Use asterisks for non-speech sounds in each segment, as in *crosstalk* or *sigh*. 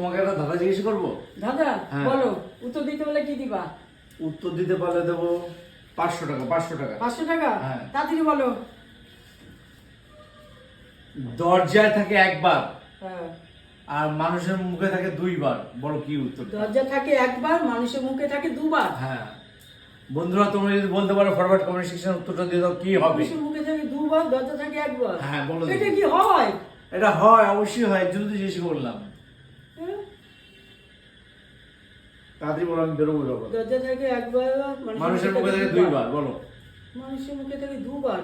তোমাকে একটা দাদা জিজ্ঞেস করব? দাদা হ্যাঁ। বলো উত্তর দিতে বলে কি দিবা? উত্তর দিতে পারলে দেবো পাঁচশো টাকা পাঁচশো টাকা। পাঁচশো টাকা? হ্যাঁ। তাড়াতাড়ি বলো। দরজায় থাকে একবার হ্যাঁ। আর মানুষের মুখে থাকে দুইবার। বলো কি উত্তর? দরজা থাকে একবার মানুষের মুখে থাকে দুবার। হ্যাঁ। বন্ধুরা তোমরা যদি বলতে পারো ফরওয়ার্ড কমেন্ট সেকশন উত্তরটা দিয়ে দাও কি হবে? মানুষের মুখে থাকে দুবার দরজা থাকে একবার। হ্যাঁ, বলো। এটা কি হয়? এটা হয় অবশ্যই হয় জন্য জিজ্ঞেস করলাম। তাড়াতাড়ি বলো আমি বেরোবো দরজা থাকে একবার মানুষের মুখে থাকে দুইবার বলো। মানুষের মুখে থাকে দুবার।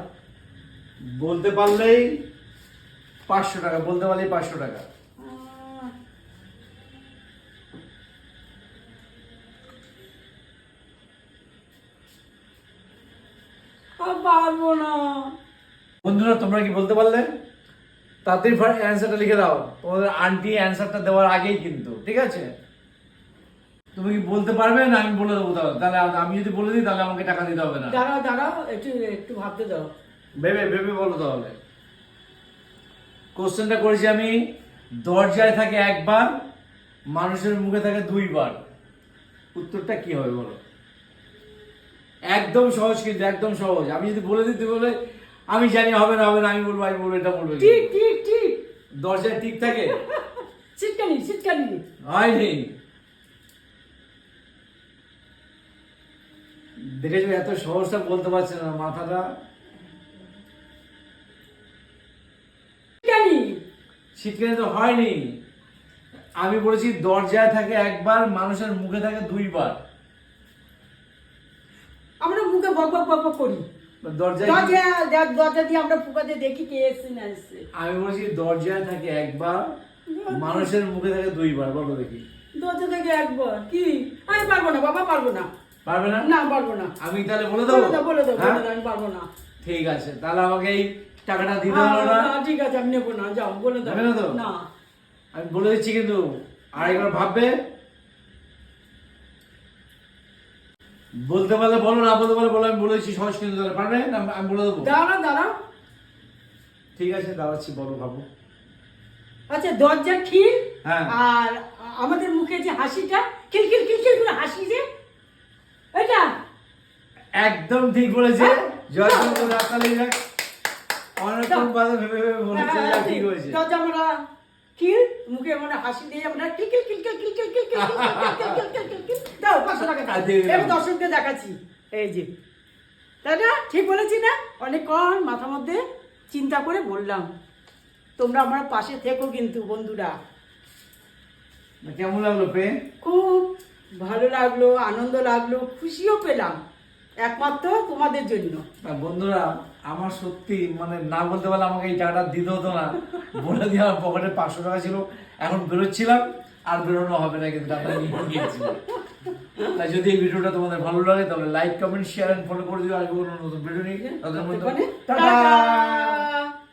বলতে পারলেই পাঁচশো টাকা বলতে পারলেই পাঁচশো টাকা। পারব না। বন্ধুরা তোমরা কি বলতে পারলে? তাড়াতাড়ি অ্যান্সারটা লিখে দাও। তোমাদের আন্টি অ্যান্সারটা দেওয়ার আগেই কিন্তু ঠিক আছে? তুমি কি বলতে পারবে? না আমি বলে দেবো তাহলে। তাহলে আমি যদি বলে দিই তাহলে আমাকে টাকা দিতে হবে না। দাঁড়াও দাঁড়াও একটু একটু ভাবতে দাও। ভেবে ভেবে বলো তাহলে। কোশ্চেনটা করেছি আমি দরজায় থাকে একবার মানুষের মুখে থাকে দুইবার। উত্তরটা কি হবে বলো? একদম সহজ কিন্তু একদম সহজ। আমি যদি বলে দিতে বলে আমি জানি হবে না হবে না আমি বলব আমি বলব এটা বলব ঠিক ঠিক ঠিক। দরজায় ঠিক থাকে? *laughs* শীতকানি শীতকানি হয়নি। দেখেছ এত সহজটা বলতে পারছে না মাথাটা। শীতকালে তো হয়নি। আমি বলেছি দরজায় থাকে একবার মানুষের মুখে থাকে দুইবার। আমরা মুখে বক বক বক করি। দরজায় দরজা দরজা দিয়ে আমরা ফুকাতে দেখি কে এসছে না এসছে। আমি বলেছি দরজায় থাকে একবার মানুষের মুখে থাকে দুইবার। বলো দেখি। দরজা থেকে একবার। কি? আমি পারব না বাবা পারব না। পারবে না? না পারব না। আমি তাহলে বলে দেবো? বলে দাও হ্যাঁ? বলে আমি পারব না। ঠিক আছে তাহলে আমাকে এই টাকাটা দিতে হ্যাঁ, হবে না? হ্যাঁ, ঠিক আছে আমি নেব না যাও বলে দাও। নেবে না তো? না। আমি বলে দিচ্ছি কিন্তু আর একবার ভাববে? বলতে পারলে বলো না বলতে পারলে বলো আমি বলে দিচ্ছি সহজ কিন্তু তাহলে পারবে? না আমি বলে দেবো? দাঁড়াও দাঁড়াও। ঠিক আছে দাঁড়াচ্ছি বলো ভাবো। আচ্ছা দরজা খিল হ্যাঁ। আর আমাদের মুখে যে হাসিটা খিল খিল খিল খিল করে হাসি যে? একদম ঠিক বলেছে। হ্যাঁ? জয় জগন্নাথ রাতালি যাক অনেকক্ষণ বাদে ভেবে ভেবে বলেছে হ্যাঁ, যা ঠিক। হয়েছে। দরজা আমরা খিল মুখে আমরা হাসি দিয়ে আমরা খিল খিল খিল খিল খিল খিল খিল খিল দাও পাঁচশো টাকা। এবার দেখাচ্ছি। এই যে। তাই না? ঠিক বলেছি না? অনেকক্ষণ মাথার মধ্যে চিন্তা করে বললাম তোমরা আমার পাশে থেকো কিন্তু বন্ধুরা। কেমন লাগল পে খুব ভালো লাগল আনন্দ লাগল খুশিও পেলাম। একমাত্র তোমাদের জন্য। বন্ধুরা আমার সত্যি মানে না বলতে পারলে আমাকে এই টাকাটা দিতে হতো না। বলে দিয়ে আমার পকেটে পাঁচশো টাকা ছিল। এখন বেরোচ্ছিলাম আর বেরোনো হবে না কিন্তু টাকা নিয়ে গিয়েছি। তাই যদি এই ভিডিওটা তোমাদের ভালো লাগে তাহলে like comment share and follow করে দিও। আসব কোনো নতুন ভিডিও নিয়ে তাদের মধ্যে টাটা! টাটা!